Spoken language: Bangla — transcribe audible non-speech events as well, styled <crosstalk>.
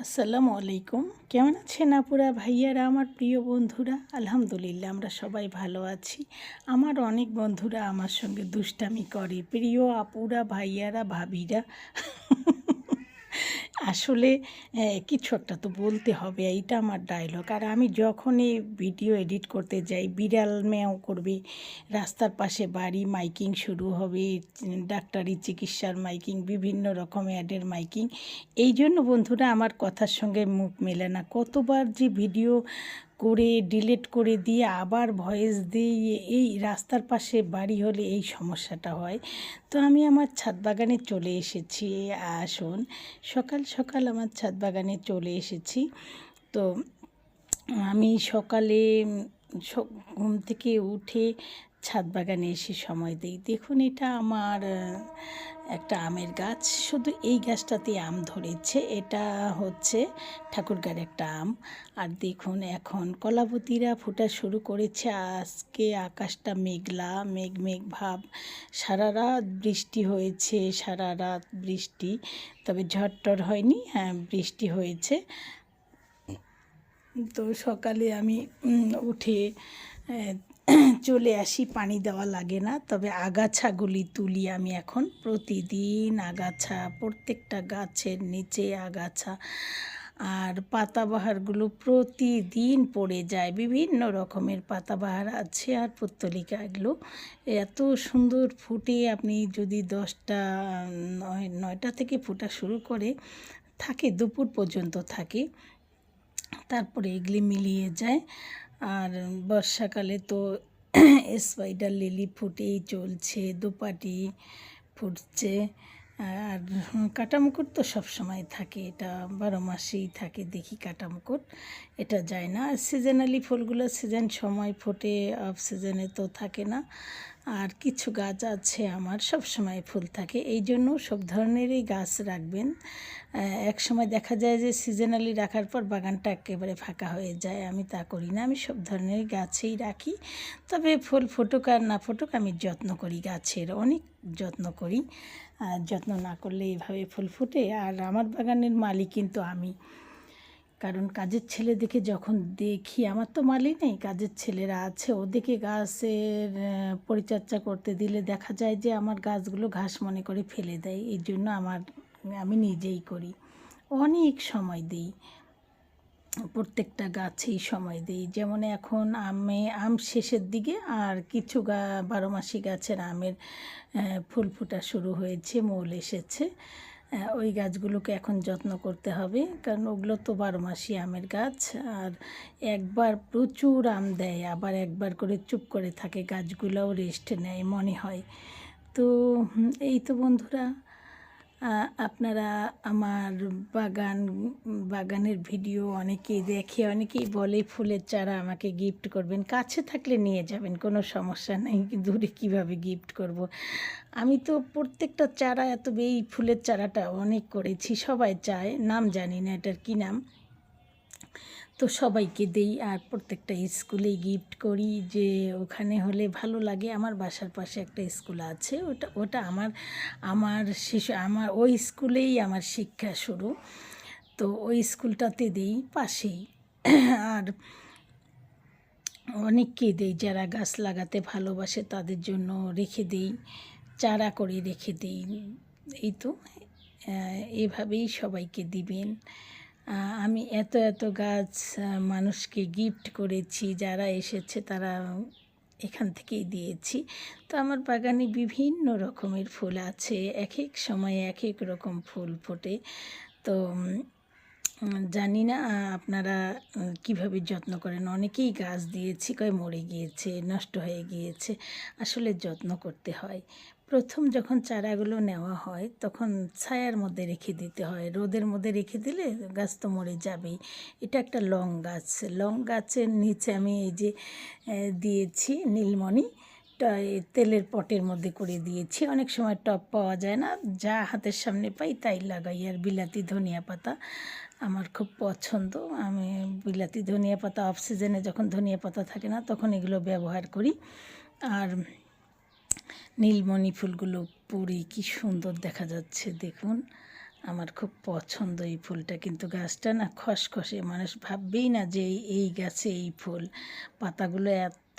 আসসালামু আলাইকুম। কেমন আছেন আপুরা, ভাইয়ারা, আমার প্রিয় বন্ধুরা? আলহামদুলিল্লাহ, আমরা সবাই ভালো আছি। আমার অনেক বন্ধুরা আমার সঙ্গে দুষ্টামি করে। প্রিয় আপুরা, ভাইয়ারা, ভাবিরা। আসলে কিছু একটা তো বলতে হবে, এইটা আমার ডায়লগ আর আমি যখনই ভিডিও এডিট করতে যাই, বিড়াল মেয়েও করবে, রাস্তার পাশে বাড়ি মাইকিং শুরু হবে, ডাক্তারি চিকিৎসার মাইকিং বিভিন্ন রকম অ্যাডের মাইকিং এই জন্য বন্ধুরা আমার কথার সঙ্গে মুখ মেলে না। কতবার যে ভিডিও করে ডিলিট করে দিয়ে আবার ভয়েস দিয়ে এই রাস্তার পাশে বাড়ি হলে এই সমস্যাটা হয়। তো আমি আমার ছাদ বাগানে চলে এসেছি। আসুন সকাল সকাল আমার ছাদ বাগানে চলে এসেছি। তো আমি সকালে ঘুম থেকে উঠে ছাদ বাগানে এসে সময় দিই। দেখুন এটা আমার একটা আমের গাছ। শুধু এই গাছটাতে আম ধরেছে। এটা হচ্ছে ঠাকুরগার একটা আম। আর দেখুন এখন কলাবতীরা ফোটা শুরু করেছে। আজকে আকাশটা মেঘলা, মেঘ মেঘ ভাব। সারা রাত বৃষ্টি হয়েছে, সারা রাত বৃষ্টি। তবে ঝড় টড় হয়নি হ্যাঁ বৃষ্টি হয়েছে। তো সকালে আমি উঠে <clears throat> চলে আসি, পানি দেওয়া লাগে না। তবে আগাছাগুলি তুলি আমি এখন প্রতিদিন, আগাছা, প্রত্যেকটা গাছের নিচে আগাছা। আর পাতাবাহারগুলো প্রতিদিন পড়ে যায়, বিভিন্ন রকমের পাতাবাহার আছে আর পুত্তলিকা এগুলো। এত সুন্দর ফুটে আপনি যদি দশটা, নয়, নয়টা থেকে ফোটা শুরু করে থাকে, দুপুর পর্যন্ত থাকে। তারপরে এগুলি মিলিয়ে যায়। আর বর্ষাকালে তো <clears throat> স্পাইডার লিলি ফুটেই চলছে, দুপাটি ফুটছে। আর কাটামুকুট তো সব সময় থাকে, এটা বারো মাসেই থাকে, দেখি কাটামুকুট। এটা যায় না। আর সিজনালি ফুলগুলো সিজন সময় ফোটে অফ সিজনে তো থাকে না। আর কিছু গাছ আছে আমার, সব সময় ফুল থাকে। এই জন্য সব ধরনেরই গাছ রাখবেন। এক সময় দেখা যায় যে সিজনালি রাখার পর বাগানটা একেবারে ফাঁকা হয়ে যায়। আমি তা করি না, আমি সব ধরনের গাছেই রাখি। তবে ফুল ফুটুক আর না ফুটুক, আমি যত্ন করি গাছের, অনেক যত্ন করি। যত্ন না করলে এইভাবে ফুল ফুটে। আর আমার বাগানের মালিক কিন্তু আমি। কারণ কাজের ছেলে দেখে যখন দেখি, আমার তো মালি নেই, কাজের ছেলেরা আছে, ওদেরকে গাছের পরিচর্যা করতে দিলে দেখা যায় যে আমার গাছগুলো ঘাস মনে করে ফেলে দেয়, এই জন্য আমার, আমি নিজেই করি। অনেক সময় দিই, প্রত্যেকটা গাছেই সময় দিই। যেমন এখন আমে, আম শেষের দিকে আর কিছু গা, বারো মাসি গাছের আমের ফুল ফোটা শুরু হয়েছে, মৌল এসেছে। ওই গাছগুলোকে এখন যত্ন করতে হবে, কারণ ওগুলো তো বারো মাসি আমের গাছ, আর একবার প্রচুর আম দেয়, আবার একবার করে চুপ করে থাকে, গাছগুলোও রেস্ট নেয় মনে হয়। তো এই তো বন্ধুরা আপনারা আমার বাগান, বাগানের ভিডিও অনেকেই দেখে, অনেকেই বলে ফুলের চারা আমাকে গিফট করবেন কাছে থাকলে নিয়ে যাবেন, কোনো সমস্যা নেই, দূরে কীভাবে গিফট করব। আমি তো প্রত্যেকটা চারা, এত এই ফুলের চারাটা অনেক করেছি, সবাই চায়, নাম জানি না এটার কী নাম তো সবাইকে দেই আর প্রত্যেকটা স্কুলেই গিফট করি যে ওখানে হলে ভালো লাগে। আমার বাসার পাশে একটা স্কুল আছে, ওটা ওটা আমার আমার শিশু, আমার, ওই স্কুলেই আমার শিক্ষা শুরু। তো ওই স্কুলটাতে দিই পাশেই। আর অনেককে দেই যারা গাছ লাগাতে ভালোবাসে, তাদের জন্য রেখে দেই, চারা করে রেখে দেই। এই তো এভাবেই সবাইকে দিবেন। আমি এত এত গাছ মানুষকে গিফট করেছি, যারা এসেছে তারা এখান থেকেই দিয়েছি। তো আমার বাগানে বিভিন্ন রকমের ফুল আছে এক এক সময়ে এক এক রকম ফুল ফোটে। তো জানি না আপনারা কীভাবে যত্ন করেন? অনেকেই গাছ দিয়েছি, কয় মরে গিয়েছে, নষ্ট হয়ে গিয়েছে। আসলে যত্ন করতে হয়। প্রথম যখন চারাগুলো নেওয়া হয়, তখন ছায়ার মধ্যে রেখে দিতে হয়। রোদের মধ্যে রেখে দিলে গাছ তো মরে যাবেই। এটা একটা লং গাছ। লং গাছের নিচে আমি এই যে দিয়েছি নীলমণি। তেলের পটের মধ্যে করে দিয়েছি। অনেক সময় টপ পাওয়া যায় না। যা হাতের সামনে পাই তাই লাগাই। আর বিলাতি ধনিয়া পাতা আমার খুব পছন্দ। আমি বিলাতি ধনিয়া পাতা অফ সিজনে যখন ধনিয়া পাতা থাকে না, তখন এগুলো ব্যবহার করি। আর নীলমণি ফুলগুলো পুরে, কি সুন্দর দেখা যাচ্ছে, দেখুন। আমার খুব পছন্দ এই ফুলটা, কিন্তু গাছটা না খসখসে, মানুষ ভাববেই না যে এই এই গাছে এই ফুল। পাতাগুলো এত